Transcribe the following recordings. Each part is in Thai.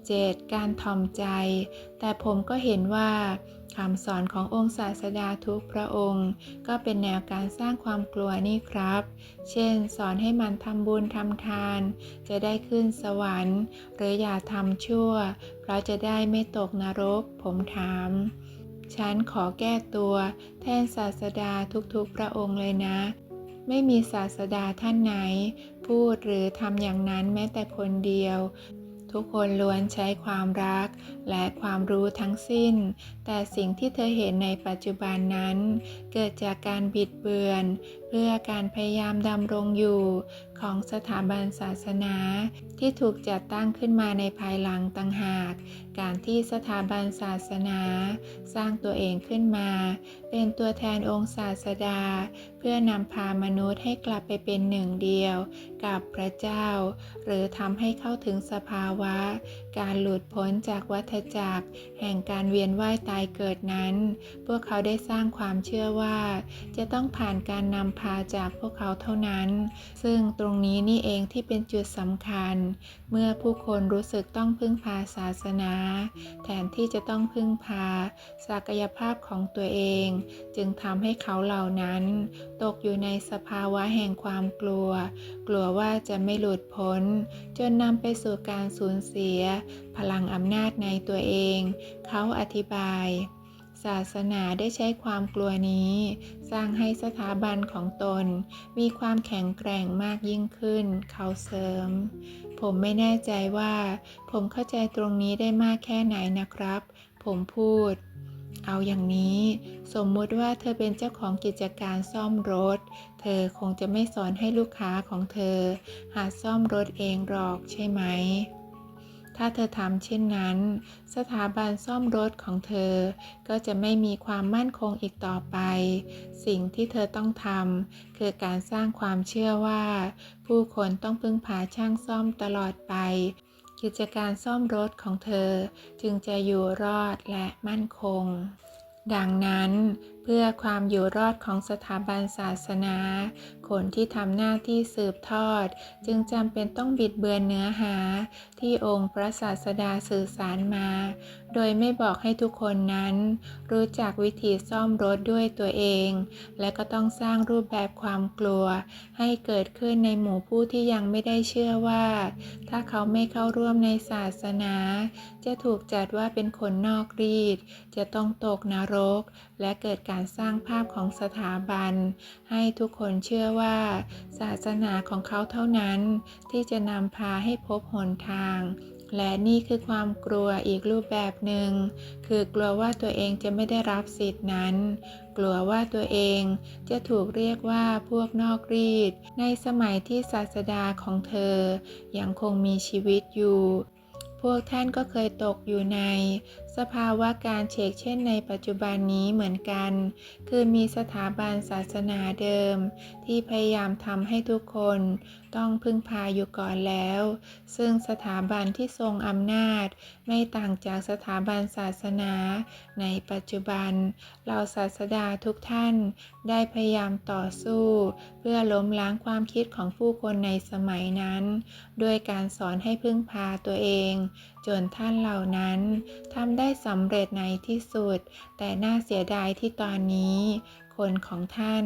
47 การถ่อมใจ แต่ผมก็เห็นว่าคำสอนขององค์ศาสดาทุกพระองค์ ก็เป็นแนวการสร้างความกลัวนี่ครับ เช่น สอนให้มันทำบุญทำทาน จะได้ขึ้นสวรรค์ หรืออย่าทำชั่ว เพราะจะได้ไม่ตกนรก ผมถาม ฉันขอแก้ตัวแทนศาสดาทุกๆพระองค์เลยนะ ไม่มีศาสดาท่านไหน พูดหรือทำอย่างนั้นแม้แต่คนเดียว ทุกคนล้วนใช้ความรักและความรู้ทั้งสิ้น แต่สิ่งที่เธอเห็นในปัจจุบันนั้น เกิดจากการบิดเบือน พื่อการพยายามดำรงอยู่ของสถาบันศาสนา ที่ถูกจัดตั้งขึ้นมาในภายหลังต่างหาก การที่สถาบันศาสนา สร้างตัวเองขึ้นมา เป็นตัวแทนองค์ศาสดา เพื่อนำพามนุษย์ให้กลับไปเป็นหนึ่งเดียว กับพระเจ้า หรือทำให้เข้าถึงสภาวะ การหลุดพ้นจากวัฏจักร แห่งการเวียนว่ายตายเกิดนั้น พวกเขาได้สร้างความเชื่อว่า จะต้องผ่านการนำพาจากพวกเขาเท่านั้น ซึ่งตรงนี้นี่เองที่เป็นจุดสำคัญ เมื่อผู้คนรู้สึกต้องพึ่งพาศาสนา แทนที่จะต้องพึ่งพาศักยภาพของตัวเอง จึงทำให้เขาเหล่านั้น ตกอยู่ในสภาวะแห่งความกลัว กลัวว่าจะไม่หลุดพ้น จนนำไปสู่การสูญเสีย พลังอำนาจในตัวเอง เขาอธิบาย ศาสนาได้ใช้ความกลัวนี้ สร้างให้สถาบันของตน มีความแข็งแกร่งมากยิ่งขึ้น เขาเสริม ผมไม่แน่ใจว่า ผมเข้าใจตรงนี้ได้มากแค่ไหนนะครับ ผมพูด เอาอย่างนี้ สมมุติว่าเธอเป็นเจ้าของกิจการซ่อมรถ เธอคงจะไม่สอนให้ลูกค้าของเธอ หาซ่อมรถเองหรอกใช่ไหม ถ้าเธอทำเช่นนั้น สถาบันซ่อมรถของเธอ ก็จะไม่มีความมั่นคงอีกต่อไป สิ่งที่เธอต้องทำคือการสร้างความเชื่อว่า ผู้คนต้องพึ่งพาช่างซ่อมตลอดไป กิจการซ่อมรถของเธอจึงจะอยู่รอดและมั่นคง ดังนั้น เพื่อความอยู่รอดของสถาบันศาสนา คนที่ทำหน้าที่สืบทอด จึงจำเป็นต้องบิดเบือนเนื้อหา ที่องค์พระศาสดาสื่อสารมา โดยไม่บอกให้ทุกคนนั้น รู้จักวิธีซ่อมรถด้วยตัวเอง และก็ต้องสร้างรูปแบบความกลัว ให้เกิดขึ้นในหมู่ผู้ที่ยังไม่ได้เชื่อว่า ถ้าเขาไม่เข้าร่วมในศาสนา จะถูกจัดว่าเป็นคนนอกรีด จะต้องตกนรก และเกิดการการสร้างภาพของสถาบัน ให้ทุกคนเชื่อว่า ศาสนาของเขาเท่านั้น ที่จะนำพาให้พบหนทาง และนี่คือความกลัวอีกรูปแบบหนึ่ง คือกลัวว่าตัวเองจะไม่ได้รับสิทธินั้น กลัวว่าตัวเองจะถูกเรียกว่าพวกนอกรีด ในสมัยที่ศาสดาของเธอ ยังคงมีชีวิตอยู่พวกท่านก็เคยตกอยู่ใน สภาวะการเฉกเช่นในปัจจุบันนี้เหมือนกัน คือมีสถาบันศาสนาเดิม ที่พยายามทำให้ทุกคนต้องพึ่งพาอยู่ก่อนแล้ว ซึ่งสถาบันที่ทรงอำนาจ ไม่ต่างจากสถาบันศาสนา ในปัจจุบันเหล่าศาสดาทุกท่านได้พยายามต่อสู้ เพื่อล้มล้างความคิดของผู้คนในสมัยนั้น ด้วยการสอนให้พึ่งพาตัวเอง จนท่านเหล่านั้นทำได้สำเร็จในที่สุด แต่น่าเสียดายที่ตอนนี้คนของท่าน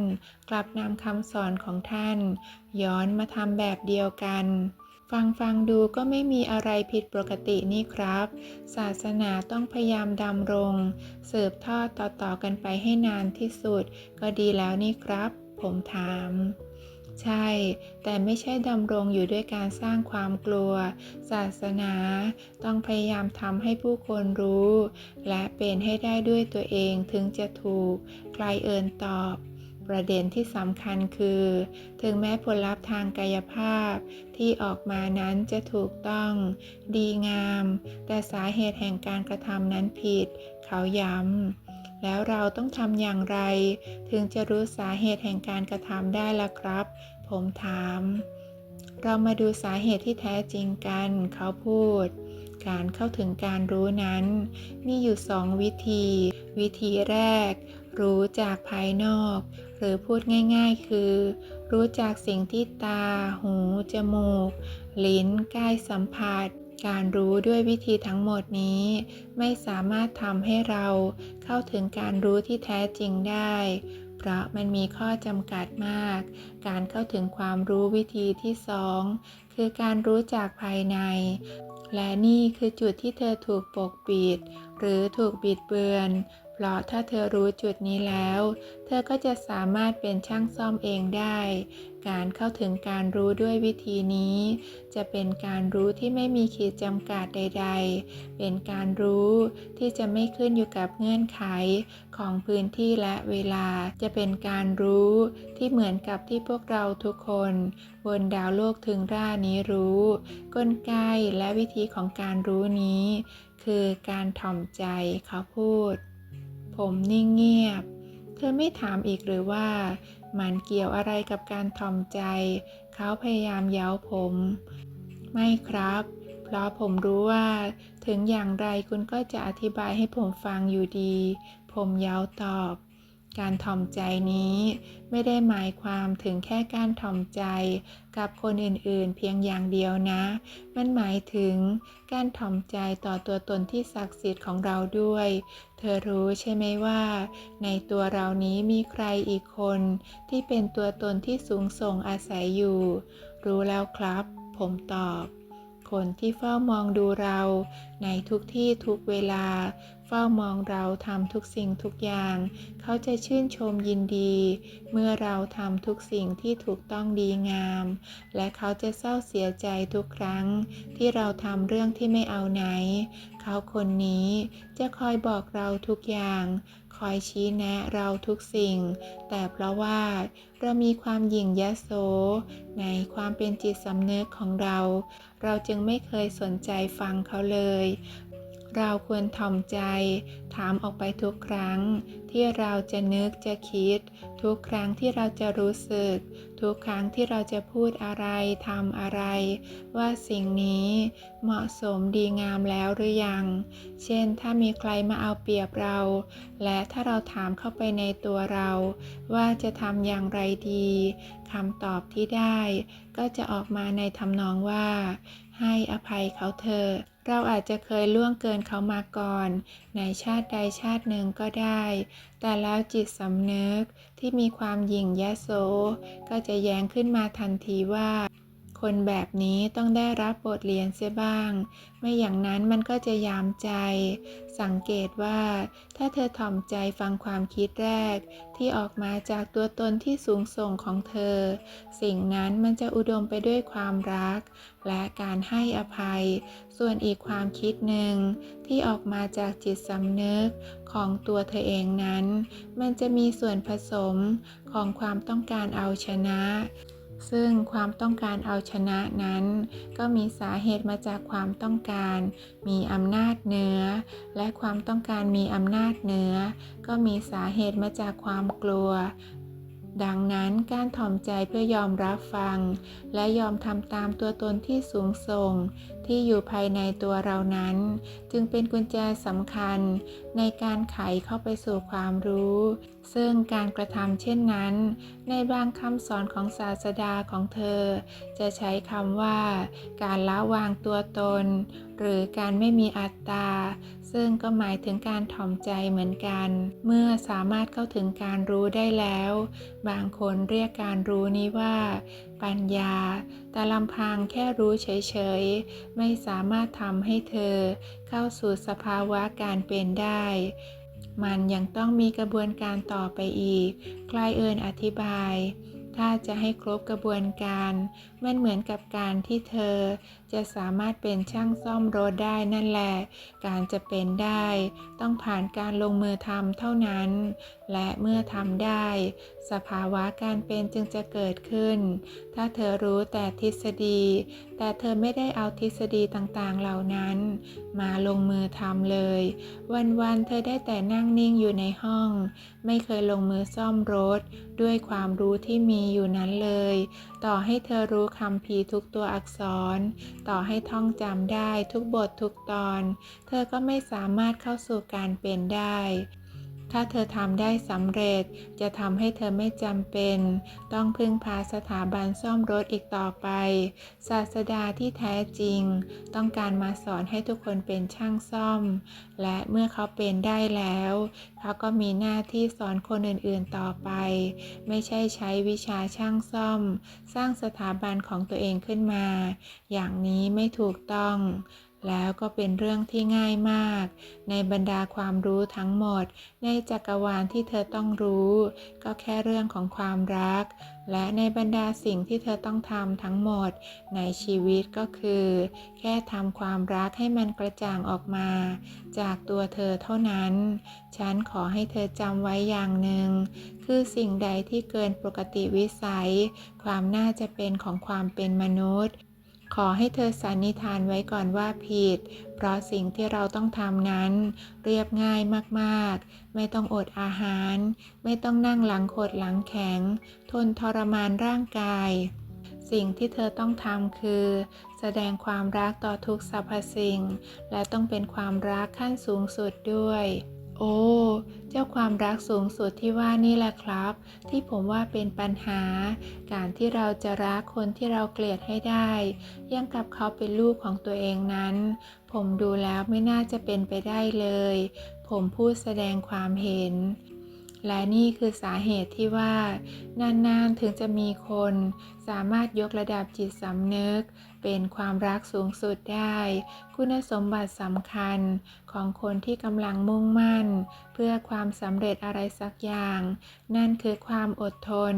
กลับนำคำสอนของท่าน ย้อนมาทำแบบเดียวกัน ฟังฟังดูก็ไม่มีอะไรผิดปกตินี่ครับ ศาสนาต้องพยายามดำรง สืบทอดต่อๆกันไปให้นานที่สุด ก็ดีแล้วนี่ครับ ผมถาม ใช่ แต่ไม่ใช่ดำรงอยู่ด้วยการสร้างความกลัว ศาสนา ต้องพยายามทำให้ผู้คนรู้ และเป็นให้ได้ด้วยตัวเองถึงจะถูก ใครเอ่นตอบ ประเด็นที่สำคัญคือ ถึงแม้ผลลัพธ์ทางกายภาพที่ออกมานั้นจะถูกต้อง ดีงาม แต่สาเหตุแห่งการกระทำนั้นผิด เขาย้ำ แล้วเราต้องทำอย่างไร ถึงจะรู้สาเหตุแห่งการกระทำได้ล่ะครับ ผมถาม เรามาดูสาเหตุที่แท้จริงกัน เขาพูด การเข้าถึงการรู้นั้น มีอยู่สองวิธี วิธีแรก รู้จากภายนอก หรือพูดง่าย ๆ คือ รู้จากสิ่งที่ตา หู จมูก ลิ้นกายสัมผัส การรู้ด้วยวิธีทั้งหมดนี้ ไม่สามารถทำให้เราเข้าถึงการรู้ที่แท้จริงได้ เพราะมันมีข้อจำกัดมาก การเข้าถึงความรู้วิธีที่สองคือการรู้จากภายใน และนี่คือจุดที่เธอถูกปกปิด หรือถูกบิดเบือน เพราะถ้าเธอรู้จุดนี้แล้ว เธอก็จะสามารถเป็นช่างซ่อมเองได้ การเข้าถึงการรู้ด้วยวิธีนี้ จะเป็นการรู้ที่ไม่มีขีดจำกัดใด ๆ เป็นการรู้ที่จะไม่ขึ้นอยู่กับเงื่อนไขของพื้นที่และเวลา จะเป็นการรู้ที่เหมือนกับที่พวกเราทุกคนบนดาวโลกถึงร่านี้รู้ กลไกและวิธีของการรู้นี้ คือการถ่อมใจเขาพูด ผมนิ่งเงียบ เธอไม่ถามอีกหรือว่า มันเกี่ยวอะไรกับการทอมใจ เขาพยายามเย้าผม ไม่ครับ เพราะผมรู้ว่า ถึงอย่างไรคุณก็จะอธิบายให้ผมฟังอยู่ดี ผมเย้าตอบ การถ่อมใจนี้ไม่ได้หมายความถึงแค่การถ่อมใจกับคนอื่นๆ เพียงอย่างเดียวนะ มันหมายถึงการถ่อมใจต่อตัวตนที่ศักดิ์สิทธิ์ของเราด้วย เธอรู้ใช่ไหมว่า ในตัวเรานี้มีใครอีกคนที่เป็นตัวตนที่สูงส่งอาศัยอยู่ รู้แล้วครับ ผมตอบ คนที่เฝ้ามองดูเรา ในทุกที่ทุกเวลา เฝ้ามองเราทำทุกสิ่งทุกอย่าง เขาจะชื่นชมยินดี เมื่อเราทำทุกสิ่งที่ถูกต้องดีงาม และเขาจะเศร้าเสียใจทุกครั้ง ที่เราทำเรื่องที่ไม่เอาไหน เขาคนนี้จะคอยบอกเราทุกอย่าง คอยชี้แนะเราทุกสิ่ง แต่เพราะว่าเรามีความหยิ่งยโส ในความเป็นจิตสำนึกของเรา เราจึงไม่เคยสนใจฟังเขาเลย เราควรถ่อมใจ ถามออกไปทุกครั้ง ที่เราจะนึกจะคิด ทุกครั้งที่เราจะรู้สึก ทุกครั้งที่เราจะพูดอะไรทำอะไร ว่าสิ่งนี้เหมาะสมดีงามแล้วหรือยัง เช่น ถ้ามีใครมาเอาเปรียบเรา และถ้าเราถามเข้าไปในตัวเรา ว่าจะทำอย่างไรดีคำตอบที่ได้ ก็จะออกมาในทำนองว่า ให้อภัยเขาเถอะ เราอาจจะเคยล่วงเกินเขามาก่อน ในชาติใดชาติหนึ่งก็ได้ แต่แล้วจิตสำนึกที่มีความหยิ่งยะโส ก็จะแย้งขึ้นมาทันทีว่า คนแบบนี้ต้องได้รับบทเรียนเสียบ้าง ไม่อย่างนั้นมันก็จะยามใจ สังเกตว่า ถ้าเธอถ่อมใจฟังความคิดแรก ที่ออกมาจากตัวตนที่สูงส่งของเธอ สิ่งนั้นมันจะอุดมไปด้วยความรัก และการให้อภัย ส่วนอีกความคิดหนึ่ง ที่ออกมาจากจิตสำนึกของตัวเธอเองนั้น มันจะมีส่วนผสมของความต้องการเอาชนะ ซึ่งความต้องการเอาชนะนั้น ก็มีสาเหตุมาจากความต้องการ มีอำนาจเหนือ และความต้องการมีอำนาจเหนือ ก็มีสาเหตุมาจากความกลัว ดังนั้นการถ่อมใจเพื่อยอมรับฟัง และยอมทำตามตัวตนที่สูงส่ง ที่อยู่ภายในตัวเรานั้น จึงเป็นกุญแจสำคัญ ในการไขเข้าไปสู่ความรู้ ซึ่งการกระทำเช่นนั้น ในบางคำสอนของศาสดาของเธอ จะใช้คำว่า การละวางตัวตน หรือการไม่มีอัตตา ซึ่งก็หมายถึงการถ่อมใจเหมือนกัน เมื่อสามารถเข้าถึงการรู้ได้แล้ว บางคนเรียกการรู้นี้ว่า ปัญญา แต่ลำพังแค่รู้เฉยๆ ไม่สามารถทำให้เธอ เข้าสู่สภาวะการเป็นได้ มันยังต้องมีกระบวนการต่อไปอีก ใกล้เอินอธิบาย ถ้า จะให้ครบกระบวนการ มันเหมือนกับการที่เธอ จะสามารถเป็นช่างซ่อมรถได้นั่นแหละ การจะเป็นได้ ต้องผ่านการลงมือทำเท่านั้น และเมื่อทำได้ สภาวะการเป็นจึงจะเกิดขึ้น ถ้าเธอรู้แต่ทฤษฎี แต่เธอไม่ได้เอาทฤษฎีต่างๆเหล่านั้น มาลงมือทำเลย วันๆเธอได้แต่นั่งนิ่งอยู่ในห้อง ไม่เคยลงมือซ่อมรถด้วยความรู้ที่มีอยู่นั้นเลย ต่อให้เธอรู้คำพีทุกตัวอักษร ต่อให้ท่องจำได้ทุกบททุกตอน เธอก็ไม่สามารถเข้าสู่การเป็นได้ ถ้าเธอทำได้สำเร็จจะทำให้เธอไม่จำเป็น ต้องพึ่งพาสถาบันซ่อมรถอีกต่อไป ศาสดาที่แท้จริง ต้องการมาสอนให้ทุกคนเป็นช่างซ่อม และเมื่อเขาเป็นได้แล้ว เขาก็มีหน้าที่สอนคนอื่นๆต่อไป ไม่ใช่ใช้วิชาช่างซ่อม สร้างสถาบันของตัวเองขึ้นมา อย่างนี้ไม่ถูกต้อง แล้วก็เป็นเรื่องที่ง่ายมาก ในบรรดาความรู้ทั้งหมด ในจักรวาลที่เธอต้องรู้ ก็แค่เรื่องของความรัก และในบรรดาสิ่งที่เธอต้องทำทั้งหมด ในชีวิตก็คือ แค่ทำความรักให้มันกระจ่างออกมา จากตัวเธอเท่านั้น ฉันขอให้เธอจำไว้อย่างหนึ่ง คือสิ่งใดที่เกินปกติวิสัย ความน่าจะเป็นของความเป็นมนุษย์ ขอให้เธอสันนิษฐานไว้ก่อนว่าผิด เพราะสิ่งที่เราต้องทำนั้น เรียบง่ายมากๆ ไม่ต้องอดอาหาร ไม่ต้องนั่งหลังโขดหลังแข็ง ทนทรมานร่างกาย สิ่งที่เธอต้องทำคือ แสดงความรักต่อทุกสรรพสิ่ง และต้องเป็นความรักขั้นสูงสุดด้วย โอ้ เจ้าความรักสูงสุดที่ว่านี่แหละครับ ที่ผมว่าเป็นปัญหา การที่เราจะรักคนที่เราเกลียดให้ได้ ยังกับเขาเป็นลูกของตัวเองนั้น ผมดูแล้วไม่น่าจะเป็นไปได้เลย ผมพูดแสดงความเห็น และนี่คือสาเหตุที่ว่านานๆถึงจะมีคนสามารถยกระดับจิตสำนึก เป็นความรักสูงสุดได้ คุณสมบัติสำคัญของคนที่กำลังมุ่งมั่น เพื่อความสำเร็จอะไรสักอย่าง นั่นคือความอดทน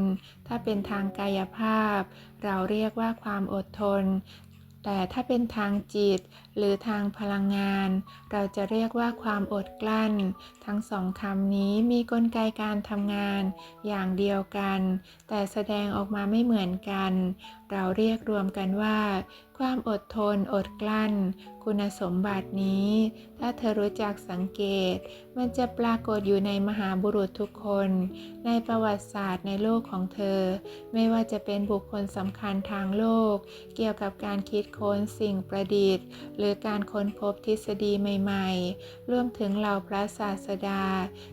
ถ้าเป็นทางกายภาพ เราเรียกว่าความอดทน แต่ถ้าเป็นทางจิต หรือทางพลังงาน เราจะเรียกว่าความอดกลั้น ทั้งสองคำนี้มีกลไกการทำงานอย่างเดียวกัน แต่แสดงออกมาไม่เหมือนกัน เราเรียกรวมกันว่า ความอดทนอดกลั้น คุณสมบัตินี้ ถ้าเธอรู้จักสังเกต มันจะปรากฏอยู่ในมหาบุรุษทุกคน ในประวัติศาสตร์ในโลกของเธอ ไม่ว่าจะเป็นบุคคลสำคัญทางโลก เกี่ยวกับการคิดค้นสิ่งประดิษฐ์ หรือการค้นพบทฤษฎีใหม่ๆ รวมถึงเหล่าพระศาสดา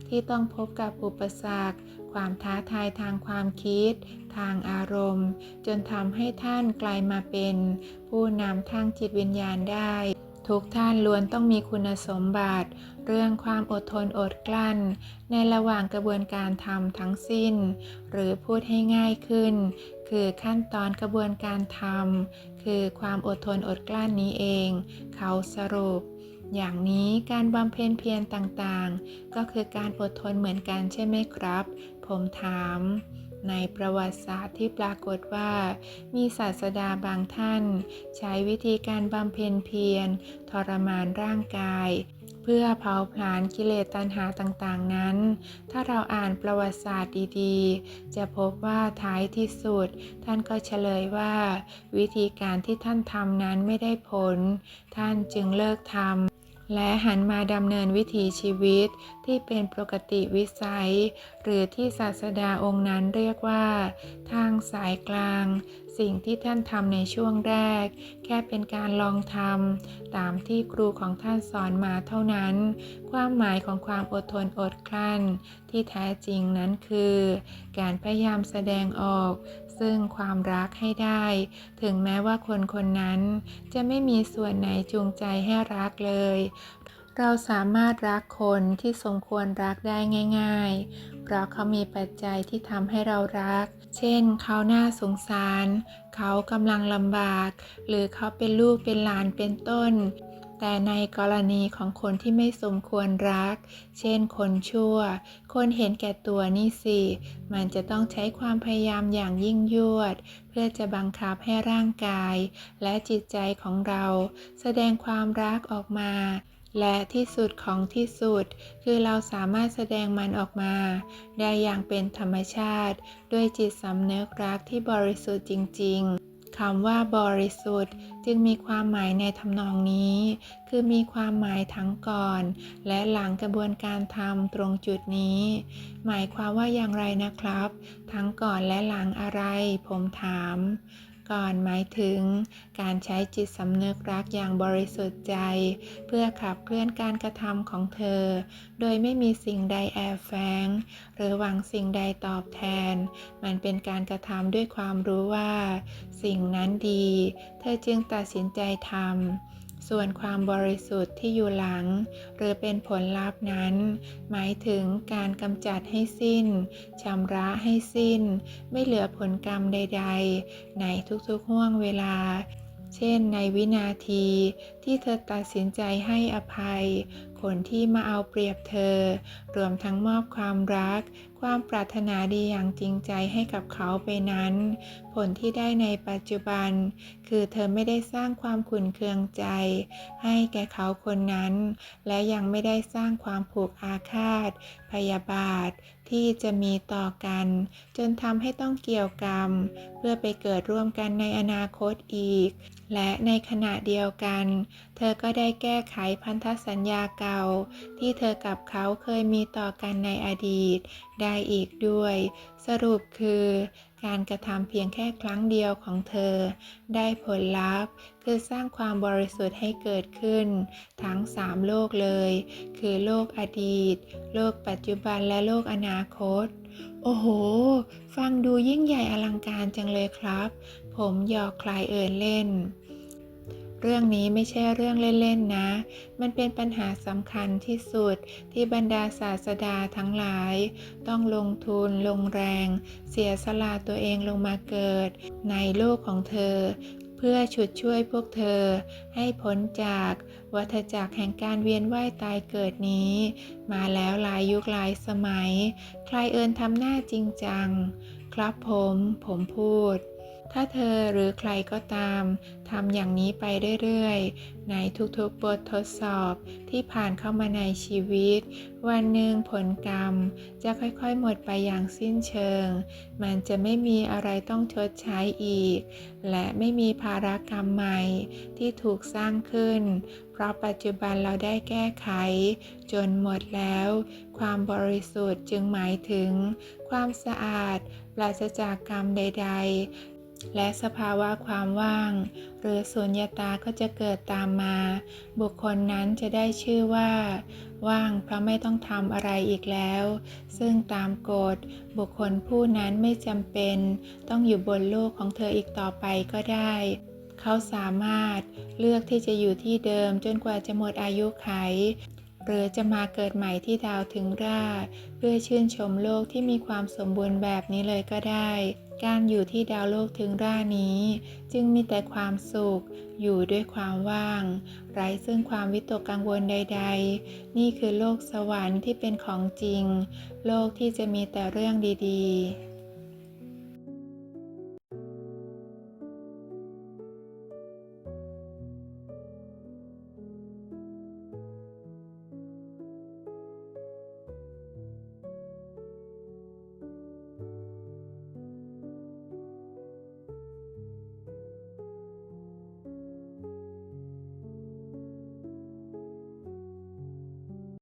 ที่ต้องพบกับอุปสรรค ความท้าทายทางความคิด ทางอารมณ์ จนทำให้ท่านกลายมาเป็น ผู้นำทางจิตวิญญาณได้ ทุกท่านล้วนต้องมีคุณสมบัติ เรื่องความอดทนอดกลั้น ในระหว่างกระบวนการทำทั้งสิ้น หรือพูดให้ง่ายขึ้น คือขั้นตอนกระบวนการทำคือความอดทนอดกลั้นนี้เอง เขาสรุป อย่างนี้การบำเพ็ญเพียรต่างๆ ก็คือการอดทนเหมือนกันใช่ไหมครับ ผมถามในประวัติศาสตร์ที่ปรากฏว่า มีศาสดาบางท่าน ใช้วิธีการบำเพ็ญเพียรทรมานร่างกาย เพื่อเผาผลาญกิเลสตัณหาต่างๆนั้น ถ้าเราอ่านประวัติศาสตร์ดีๆ จะพบว่าท้ายที่สุด ท่านก็เฉลยว่า วิธีการที่ท่านทำนั้นไม่ได้ผล ท่านจึงเลิกทำและหันมาดำเนินวิถีชีวิตที่เป็นปกติวิสัย หรือที่ศาสดาองค์นั้นเรียกว่า ทางสายกลาง สิ่งที่ท่านทำในช่วงแรก แค่เป็นการลองทำตามที่ครูของท่านสอนมาเท่านั้น ความหมายของความอดทนอดกลั้น ที่แท้จริงนั้นคือ การพยายามแสดงออก ซึ่งความรักให้ได้ ถึงแม้ว่าคนคนนั้นจะไม่มีส่วนไหนจูงใจให้รักเลย เราสามารถรักคนที่สมควรรักได้ง่าย ๆ เพราะเขามีปัจจัยที่ทำให้เรารัก เช่น เขาน่าสงสาร เขากำลังลำบาก หรือเขาเป็นลูกเป็นหลานเป็นต้น แต่ในกรณีของคนที่ไม่สมควรรัก เช่น คนชั่ว คนเห็นแก่ตัวนี่สิ มันจะต้องใช้ความพยายามอย่างยิ่งยวด เพื่อจะบังคับให้ร่างกาย และจิตใจของเรา แสดงความรักออกมา และที่สุดของที่สุด คือเราสามารถแสดงมันออกมา ได้อย่างเป็นธรรมชาติ ด้วยจิตสำนึกรักที่บริสุทธิ์จริง ๆคำว่าบริสุทธิ์จึงมีความหมายในทำนองนี้ คือมีความหมายทั้งก่อน และหลังกระบวนการทำตรงจุดนี้ หมายความว่าอย่างไรนะครับ ทั้งก่อนและหลังอะไร ผมถาม ก่อนหมายถึง การใช้จิตสำนึกรักอย่างบริสุทธิ์ใจ เพื่อขับเคลื่อนการกระทำของเธอ โดยไม่มีสิ่งใดแอบแฝงหรือหวังสิ่งใดตอบแทน มันเป็นการกระทำด้วยความรู้ว่า สิ่งนั้นดี เธอจึงตัดสินใจทำ ส่วนความบริสุทธิ์ที่อยู่หลัง หรือเป็นผลลัพธ์นั้น หมายถึงการกำจัดให้สิ้นชำระให้สิ้น ไม่เหลือผลกรรมใด ๆ ในทุกๆห่วงเวลา เช่นในวินาทีที่เธอตัดสินใจให้อภัย คนที่มาเอาเปรียบเธอ รวมทั้งมอบความรักความปรารถนาดีอย่างจริงใจให้กับเขาไปนั้น ผลที่ได้ในปัจจุบัน คือเธอไม่ได้สร้างความขุ่นเคืองใจ ให้แก่เขาคนนั้น และยังไม่ได้สร้างความผูกอาฆาต พยาบาท ที่จะมีต่อกัน จนทำให้ต้องเกี่ยวกรรม เพื่อไปเกิดร่วมกันในอนาคตอีก และในขณะเดียวกัน เธอก็ได้แก้ไขพันธสัญญาเก่า ที่เธอกับเขาเคยมีต่อกันในอดีต ได้อีกด้วย สรุปคือการกระทำเพียงแค่ครั้งเดียวของเธอ ได้ผลลัพธ์ คือสร้างความบริสุทธิ์ให้เกิดขึ้น ทั้ง 3 โลกเลย คือโลกอดีต โลกปัจจุบันและโลกอนาคต โอ้โห ฟังดูยิ่งใหญ่อลังการจังเลยครับ ผมหยอกคลายเอินเล่น เรื่องนี้ไม่ใช่เรื่องเล่นๆนะ มันเป็นปัญหาสำคัญที่สุดที่บรรดาศาสดาทั้งหลาย ต้องลงทุนลงแรง เสียสละตัวเองลงมาเกิด ในโลกของเธอ เพื่อฉุดช่วยพวกเธอ ให้พ้นจากวัฏจักรแห่งการเวียนว่ายตายเกิดนี้ มาแล้วหลายยุคหลายสมัย ใครเอินทำหน้าจริงจัง ครับผม ผมพูด ถ้าเธอหรือใครก็ตามทำอย่างนี้ไปเรื่อยๆ ในทุกๆบททดสอบที่ผ่านเข้ามาในชีวิต วันหนึ่งผลกรรมจะค่อยๆหมดไปอย่างสิ้นเชิง มันจะไม่มีอะไรต้องชดใช้อีก และไม่มีภารกรรมใหม่ที่ถูกสร้างขึ้น เพราะปัจจุบันเราได้แก้ไข จนหมดแล้ว ความบริสุทธิ์จึงหมายถึง ความสะอาดปราศจากกรรมใด ๆ และสภาวะความว่าง หรือสุญญตาก็จะเกิดตามมา บุคคลนั้นจะได้ชื่อว่า ว่างเพราะไม่ต้องทำอะไรอีกแล้ว ซึ่งตามกฎบุคคลผู้นั้นไม่จำเป็น ต้องอยู่บนโลกของเธออีกต่อไปก็ได้ เขาสามารถเลือกที่จะอยู่ที่เดิมจนกว่าจะหมดอายุไขหรือจะมาเกิดใหม่ที่ดาวถึงราเพื่อชื่นชมโลกที่มีความสมบูรณ์แบบนี้เลยก็ได้ การอยู่ที่ดาวโลกถึงร่านี้ จึงมีแต่ความสุข อยู่ด้วยความว่าง ไร้ซึ่งความวิตกกังวลใด ๆ นี่คือโลกสวรรค์ที่เป็นของจริง โลกที่จะมีแต่เรื่องดี ๆ